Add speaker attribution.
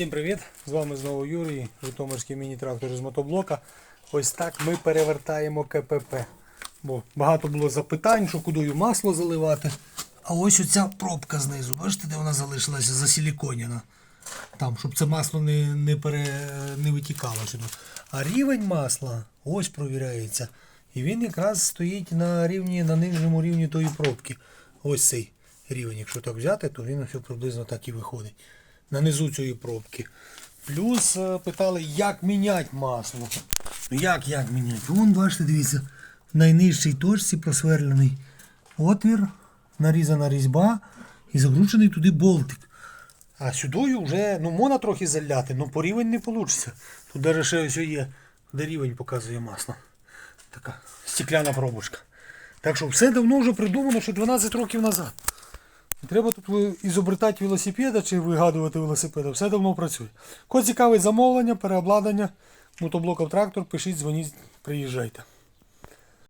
Speaker 1: Всім привіт! З вами знову Юрій, Житомирський міні-трактор з мотоблока. Ось так ми перевертаємо КПП. Бо багато було запитань, що кудою масло заливати. А ось оця пробка знизу, бачите, де вона залишилася засиліконіна. Там, щоб це масло не, не, пере, не витікало сюди. А рівень масла ось провіряється. І він якраз стоїть на рівні, на нижньому рівні тої пробки. Ось цей рівень. Якщо так взяти, то він приблизно так і виходить. На низу цієї пробки. Плюс е, питали, як міняти масло. Ну як як міняти? Вон, бачите, дивіться, в найнижчій точці просверлений отвір, нарізана різьба і закручений туди болтик. А сюди вже ну, можна трохи заляти, але по рівень не вийде. Тут навіть ще ось є, де рівень показує масло. Така стекляна пробочка. Так що все давно вже придумано, що 12 років назад. Треба тут ізобретати велосипеда чи вигадувати велосипеда. Все давно працює. Кого цікавить замовлення, переобладнання, мотоблоком трактор, пишіть, дзвоніть, приїжджайте.